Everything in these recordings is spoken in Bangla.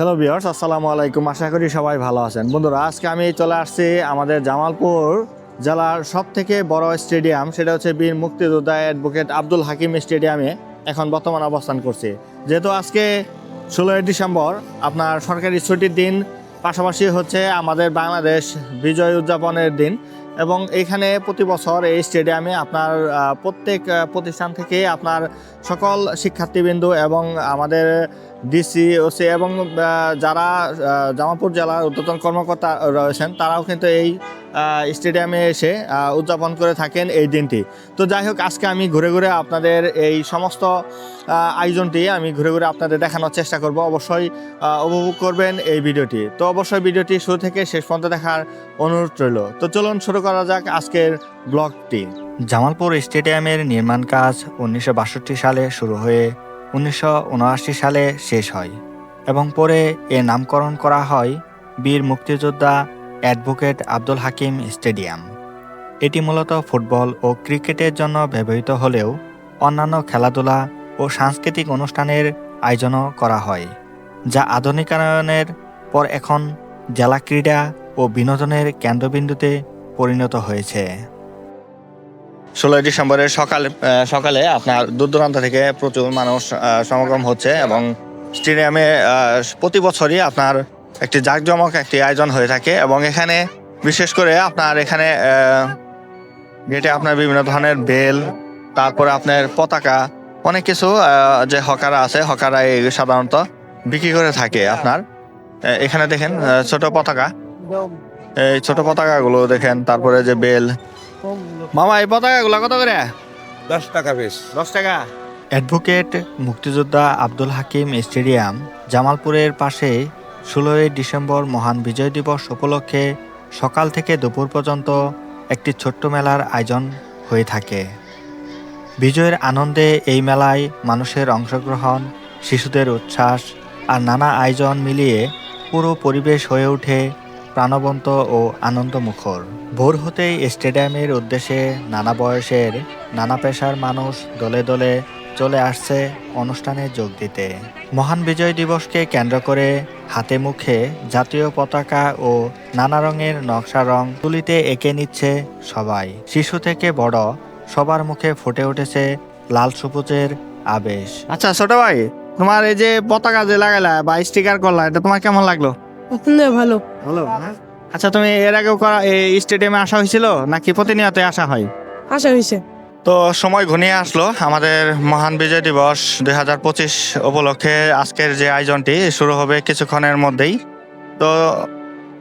হ্যালো বিয়ার্স আসসালামু আলাইকুম। আশা করি সবাই ভালো আছেন। বন্ধুরা, আজকে আমি চলে আসছি আমাদের জামালপুর জেলার সব থেকে বড় স্টেডিয়াম, সেটা হচ্ছে বীর মুক্তিযোদ্ধা অ্যাডভোকেট আব্দুল হাকিম স্টেডিয়ামে এখন বর্তমান অবস্থান করছে। যেহেতু আজকে ষোলোই ডিসেম্বর, আপনার সরকারি ছুটির দিন, পাশাপাশি হচ্ছে আমাদের বাংলাদেশ বিজয় উদযাপনের দিন, এবং এখানে প্রতি বছর এই স্টেডিয়ামে আপনার প্রত্যেক প্রতিষ্ঠান থেকে আপনার সকল শিক্ষার্থীবৃন্দ এবং আমাদের ডিসি, ওসি এবং যারা জামালপুর জেলার উদ্বোধন কর্মকর্তা রয়েছেন, তারাও কিন্তু এই স্টেডিয়ামে এসে উদযাপন করে থাকেন এই দিনটি। তো যাই হোক, আজকে আমি ঘুরে ঘুরে আপনাদের এই সমস্ত আয়োজনটি আমি ঘুরে ঘুরে আপনাদের দেখানোর চেষ্টা করব। অবশ্যই উপভোগ করবেন এই ভিডিওটি। তো অবশ্যই ভিডিওটি শুরু থেকে শেষ পর্যন্ত দেখার অনুরোধ রইল। তো চলুন শুরু করা যাক আজকের ব্লগটি। জামালপুর স্টেডিয়ামের নির্মাণ কাজ উনিশশো বাষট্টি সালে শুরু হয়ে উনিশশো উনআশি সালে শেষ হয় এবং পরে এ নামকরণ করা হয় বীর মুক্তিযোদ্ধা অ্যাডভোকেট আব্দুল হাকিম স্টেডিয়াম। এটি মূলত ফুটবল ও ক্রিকেটের জন্য ব্যবহৃত হলেও অন্যান্য খেলাধুলা ও সাংস্কৃতিক অনুষ্ঠানের আয়োজনও করা হয়, যা আধুনিকায়নের পর এখন জেলা ক্রীড়া ও বিনোদনের কেন্দ্রবিন্দুতে পরিণত হয়েছে। ষোলোই ডিসেম্বরের সকাল সকালে আপনার দূর দূরান্ত থেকে প্রচুর মানুষ সমাগম হচ্ছে এবং স্টেডিয়ামে প্রতি বছরই আপনার একটি জাঁকজমক একটি আয়োজন হয়ে থাকে এবং এখানে বিশেষ করে আপনার এখানে গেটে আপনার বিভিন্ন ধরনের বেল, তারপরে আপনার পতাকা, অনেক কিছু যে হকারা আছে হকারা এই সাধারণত বিক্রি করে থাকে আপনার। এখানে দেখেন ছোট পতাকা। এই ছোট পতাকাগুলো দেখেন, তারপরে যে বেল মামা এই পতাকাগুলো কত করে? দশ টাকা বেশ দশ টাকা? অ্যাডভোকেট মুক্তিযোদ্ধা আব্দুল হাকিম স্টেডিয়াম জামালপুরের পাশে ষোলোই ডিসেম্বর মহান বিজয় দিবস উপলক্ষে সকাল থেকে দুপুর পর্যন্ত একটি ছোট্ট মেলার আয়োজন হয়ে থাকে। বিজয়ের আনন্দে এই মেলায় মানুষের অংশগ্রহণ শিশুদের উচ্ছ্বাস আর নানা আয়োজন মিলিয়ে পুরো পরিবেশ হয়ে ওঠে প্রাণবন্ত ও আনন্দমুখর। ভোর হতেই স্টেডিয়ামের উদ্দেশ্যে নানা বয়সের, নানা পেশার মানুষ দলে দলে চলে আসছে অনুষ্ঠানে যোগ দিতে। মহান বিজয় দিবসকে কেন্দ্র করে হাতে মুখে জাতীয় পতাকা ও নানা রঙের নকশা রং তুলিতে এঁকে নিচ্ছে সবাই। শিশু থেকে বড় সবার মুখে ফুটে উঠেছে লাল সবুজের আবেশ। আচ্ছা ছোট ভাই, তোমার এই যে পতাকা যে লাগালা বা স্টিকার করলা, এটা তোমার কেমন লাগল? না ভালো। ভালো আচ্ছা তুমি এর আগেও করা এই স্টেডিয়ামে আসা হয়েছিল? নাকি প্রতিনিয়ত আসা হয়? আশা হয়েছে। তো সময় ঘনিয়ে আসলো। আমাদের মহান বিজয় দিবস দুই হাজার পঁচিশ উপলক্ষে আজকের যে আয়োজনটি শুরু হবে কিছুক্ষণের মধ্যেই। তো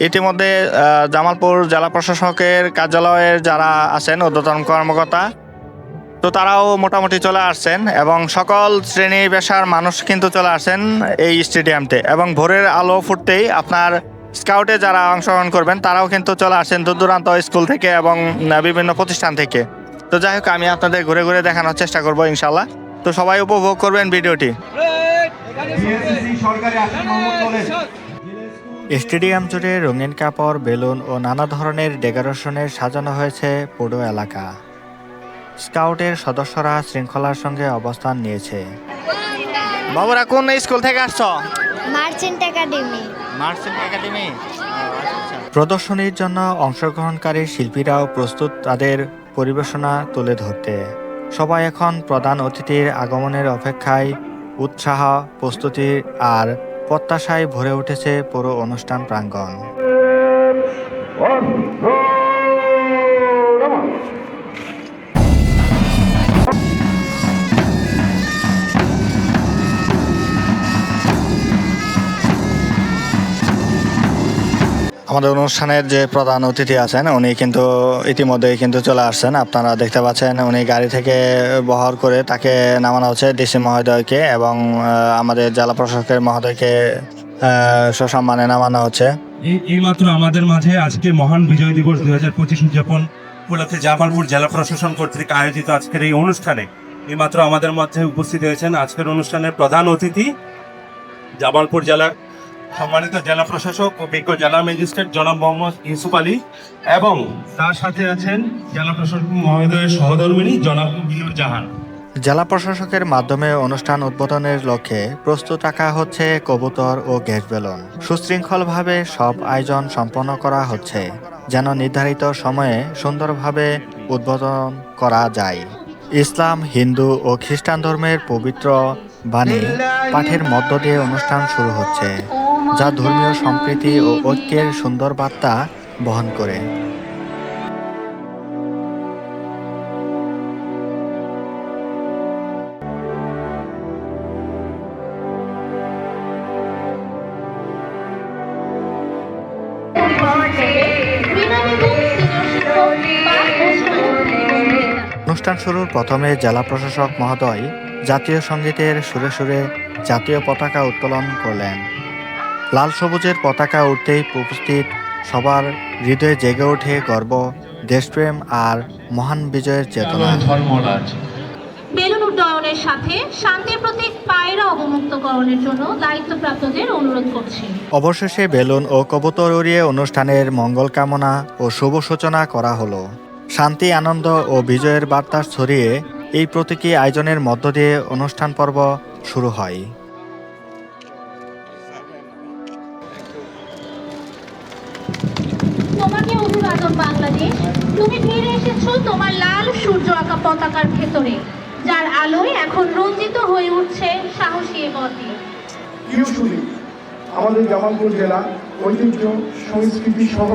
ইতিমধ্যে আহ, জামালপুর জেলা প্রশাসকের কার্যালয়ের যারা আছেন ঊর্ধ্বতন কর্মকর্তা তো তারাও মোটামুটি চলে আসছেন এবং সকল শ্রেণি পেশার মানুষ কিন্তু চলে আসেন এই স্টেডিয়ামতে। এবং ভোরের আলো ফুটতেই আপনার স্কাউটে যারা অংশগ্রহণ করবেন, তারাও কিন্তু চলে আসেন দূর দূরান্ত স্কুল থেকে এবং বিভিন্ন প্রতিষ্ঠান থেকে। তো যাই হোক, আমি আপনাদের ঘুরে ঘুরে দেখানোর চেষ্টা করব ইনশাল্লাহ তো সবাই উপভোগ করবেন ভিডিওটি। স্টেডিয়াম জুড়ে রঙিন কাপড়, বেলুন ও নানা ধরনের ডেকোরেশনের সাজানো হয়েছে পুরো এলাকা। স্কাউটের সদস্যরা শৃঙ্খলার সঙ্গে অবস্থান নিয়েছে। বাবুরা কোন স্কুল থেকে আসছো? Merchant academy. Merchant academy? প্রদর্শনীর জন্য অংশগ্রহণকারী শিল্পীরাও প্রস্তুত তাদের পরিবেশনা তুলে ধরতে। সবাই এখন প্রধান অতিথির আগমনের অপেক্ষায় উৎসাহ প্রস্তুতি আর প্রত্যাশায় ভরে উঠেছে পুরো অনুষ্ঠান প্রাঙ্গণ। আমাদের অনুষ্ঠানের যে প্রধান অতিথি আছেন, উনি কিন্তু ইতিমধ্যেই কিন্তু চলে আসছেন। আপনারা দেখতে পাচ্ছেন, উনি গাড়ি থেকে বহর করে তাকে নামানো হচ্ছে ডিসি মহোদয়কে এবং আমাদের জেলা প্রশাসকের মহোদয়কে সসম্মানে নামানো হচ্ছে। এইমাত্র আমাদের মাঝে আজকে মহান বিজয় দিবস দুই হাজার পঁচিশ উদযাপন উপলক্ষে জামালপুর জেলা প্রশাসন কর্তৃক আয়োজিত আজকের এই অনুষ্ঠানে। এইমাত্র আমাদের মধ্যে উপস্থিত হয়েছেন আজকের অনুষ্ঠানের প্রধান অতিথি জামালপুর জেলার সম্মানিত জেলা প্রশাসক ও বিজ্ঞ জেলা ম্যাজিস্ট্রেট জনাব মোহাম্মদ ইউসুফ আলী এবং তার সাথে আছেন জেলা প্রশাসক মহোদয়ের সহধর্মিনী জনাব বিনুর জাহান। জেলা প্রশাসকের মাধ্যমে অনুষ্ঠান উদ্বোধনের লক্ষ্যে প্রস্তুত রাখা হচ্ছে কবুতর ও গ্যাস বেলুন। সুশৃঙ্খলভাবে সব আয়োজন সম্পন্ন করা হচ্ছে, যেন নির্ধারিত সময়ে সুন্দরভাবে উদ্বোধন করা যায়। ইসলাম, হিন্দু ও খ্রিস্টান ধর্মের পবিত্র বাণী পাঠের মধ্য দিয়ে অনুষ্ঠান শুরু হচ্ছে। যা ধর্মীয় সম্প্রীতি ও ঐক্যের সুন্দর বার্তা বহন করে। অনুষ্ঠান শুরুর প্রথমে জেলা প্রশাসক মহোদয় জাতীয় সঙ্গীতের সুরে সুরে জাতীয় পতাকা উত্তোলন করলেন। লাল সবুজের পতাকা উঠতেই উপস্থিত সবার হৃদয়ে জেগে ওঠে গর্ব দেশপ্রেম আর মহান বিজয়ের চেতনা। বেলুন উড্ডয়নের সাথে শান্তির প্রতীক পায়রা অবমুক্তকরণের জন্য দায়িত্বপ্রাপ্তদের অনুরোধ করছি। অবশেষে বেলুন ও কবুতর উড়িয়ে অনুষ্ঠানের মঙ্গল কামনা ও শুভ সূচনা করা হলো। শান্তি আনন্দ ও বিজয়ের বার্তা ছড়িয়ে এই প্রতীকী আয়োজনের মধ্য দিয়ে অনুষ্ঠান পর্ব শুরু হয়। তোমাকে অভিবাদন বাংলাদেশ। তুমি ফিরে এসেছ তোমার লাল সূর্য আঁকা পতাকার ভেতরে যার আলোয় এখন রঞ্জিত হয়ে উঠছে সাহসী পথে আমাদের জামালপুর জেলা ঐতিহ্য সংস্কৃতি সহ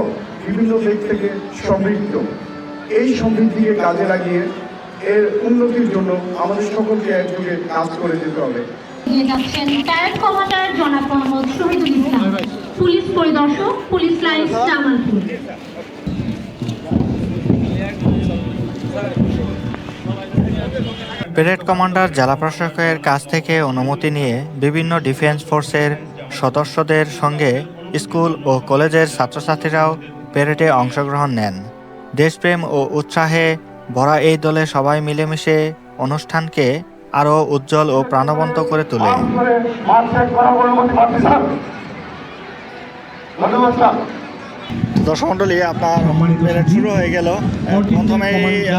বিভিন্ন দিক থেকে সমৃদ্ধ। এই সমৃদ্ধিকে কাজে লাগিয়ে এর উন্নতির জন্য আমাদের সকলকে একযোগে কাজ করে যেতে হবে। যাচ্ছেন কমান্ডার জনাব Mohammad Shahidul Islam. Police police lines Jamalpur. Parade commander জেলা প্রশাসকের কাছ থেকে অনুমতি নিয়ে বিভিন্ন ডিফেন্স ফোর্সের সদস্যদের সঙ্গে স্কুল ও কলেজের ছাত্রছাত্রীরাও প্যারেডে অংশগ্রহণ নেন। দেশপ্রেম ও উৎসাহে ভরা এই দলে সবাই মিলেমিশে অনুষ্ঠানকে আরও উজ্জ্বল ও প্রাণবন্ত করে তোলে। দর্শক মন্ডলী আপনার প্যারেড শুরু হয়ে গেল। প্রথমে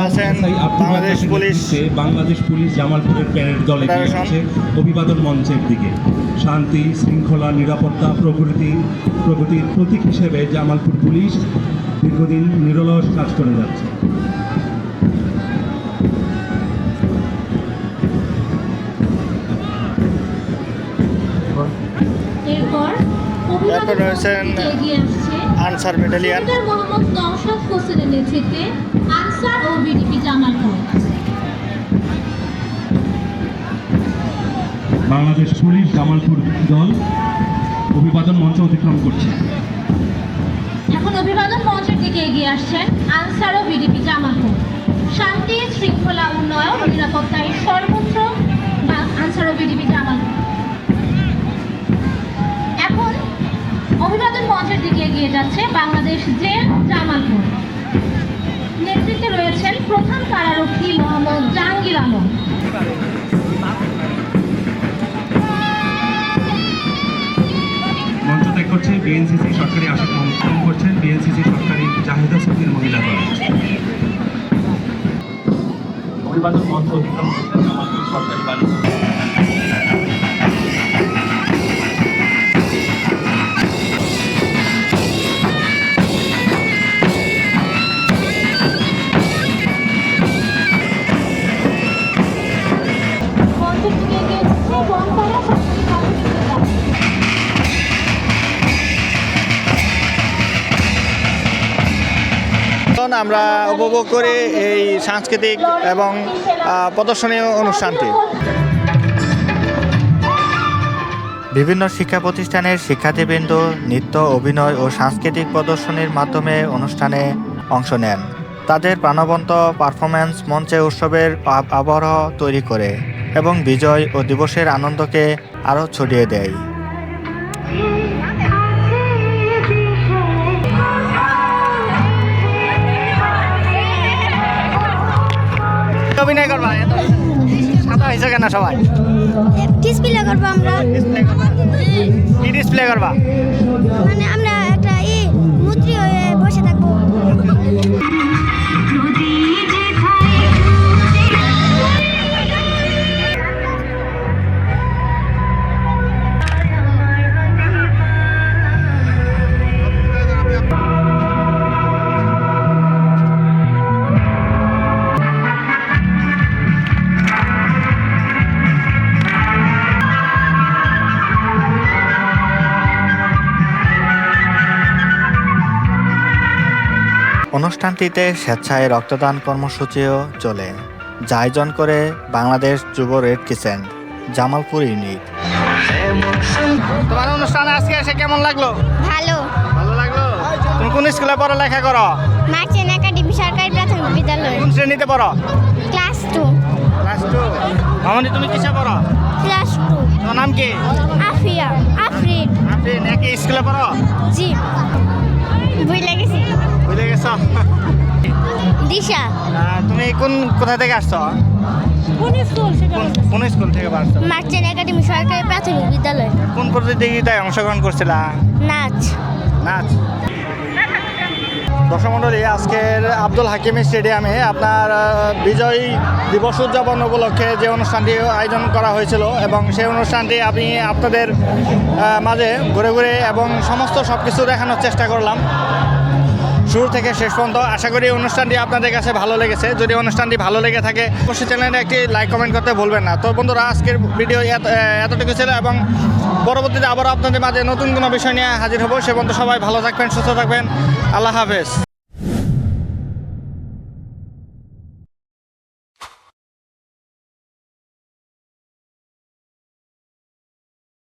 আছেন বাংলাদেশ পুলিশ বাংলাদেশ পুলিশ জামালপুরের প্যারেড দলে আছে অভিবাদন মঞ্চের দিকে। শান্তি শৃঙ্খলা নিরাপত্তা প্রকৃতি প্রগতির প্রতীক হিসেবে জামালপুর পুলিশ দীর্ঘদিন নিরলস কাজ করে যাচ্ছে। রয়েছেন মঞ্চে এগিয়ে আসছে আনসার ব্যাটালিয়ান মোহাম্মদ নওশাদ হোসেনের নেতৃত্বে আনসার ও বিডিপি জামালপুর বাংলাদেশ পুলিশ জামালপুর দল অভিবাদন মঞ্চ অতিক্রম করছে। এখন অভিবাদন মঞ্চের দিকে এগিয়ে আসছেন আনসার ও বিডিপি জামালপুর শান্তি শৃঙ্খলা উন্নয়ন ও নিরাপত্তায় সর্বত্র আনসার ও বিডিপি জামালপুর অভিবাদন মঞ্চের দিকে এগিয়ে যাচ্ছে বাংলাদেশ জেল জামালপুর। নেতৃত্বে রয়েছেন প্রধান কারারক্ষী মোহাম্মদ জাহাঙ্গীর আলম। মঞ্চ ত্যাগ করছে বিএনসিসি সরকারি আশাক মোহাম্মদ করছেন বিএনসিসি সরকারি জাহিদা সুফির মহিলা দল অভিবাদন মঞ্চ অতিক্রম করছেন জামালপুর সরকারি আমরা উপভোগ করি এই সাংস্কৃতিক এবং আহ, প্রদর্শনী অনুষ্ঠানটি। বিভিন্ন শিক্ষা প্রতিষ্ঠানের শিক্ষার্থীবৃন্দ নৃত্য অভিনয় ও সাংস্কৃতিক প্রদর্শনীর মাধ্যমে অনুষ্ঠানে অংশ নেন। তাদের প্রাণবন্ত পারফরম্যান্স মঞ্চে উৎসবের আব- আবহ তৈরি করে এবং বিজয় ও দিবসের আনন্দকে আরও ছড়িয়ে দেয়। অভিনয় করবা? সাদা হয়েছে কেন সবাই? ডিসপ্লে করব আমরা। কি ডিসপ্লে করবা? মানে আমরা অনুষ্ঠানটিতে স্বেচ্ছায় রক্তদান কর্মসূচিও চলে যা আয়োজন করে বাংলাদেশ যুব রেড কিচেন জামালপুর ইউনিট। তোমার অনুষ্ঠানে আজকে এসে কেমন লাগল? ভালো। ভালো লাগল? তুমি কোন স্কুলে পড়ালেখা করো? মার্চেন একাডেমি সরকারি প্রাথমিক বিদ্যালয়। কোন শ্রেণীতে পড়ো? Class two. Class two. মামনি তুমি কিসে পড়ো? Class two. তোমার নাম কি? আফিয়া। আফরিন। আপনি নাকি স্কুলে পড়ো? জি। বই লেগেছি বুঝে গেছো? দিশা। তুমি কোন কোথা থেকে আসছো? কোন স্কুল কোন- কোন স্কুল থেকে আসছো মার্চেন একাডেমি সরকারি প্রাথমিক বিদ্যালয়। কোন প্রতিযোগিতায় অংশগ্রহণ করছিলা? নাচ। নাচ। দর্শক মণ্ডলী আজকের আব্দুল হাকিম স্টেডিয়ামে আপনার বিজয় দিবস উদযাপন উপলক্ষে যে অনুষ্ঠানটি আয়োজন করা হয়েছিল এবং সেই অনুষ্ঠানটি আমি আপনাদের মাঝে ঘুরে ঘুরে এবং সমস্ত সব কিছু দেখানোর চেষ্টা করলাম। শুরু থেকে শেষ পর্যন্ত আশা করি অনুষ্ঠানটি আপনাদের কাছে ভালো লেগেছে। যদি অনুষ্ঠানটি ভালো লেগে থাকে, অবশ্যই চ্যানেলে একটি লাইক, কমেন্ট করতে ভুলবেন না। তো বন্ধুরা, আজকের ভিডিও এত- এতটুকু ছিল এবং পরবর্তীতে আবারও আপনাদের মাঝে নতুন কোনো বিষয় নিয়ে হাজির হব। সে পর্যন্ত সবাই ভালো থাকবেন, সুস্থ থাকবেন। আল্লাহ হাফেজ।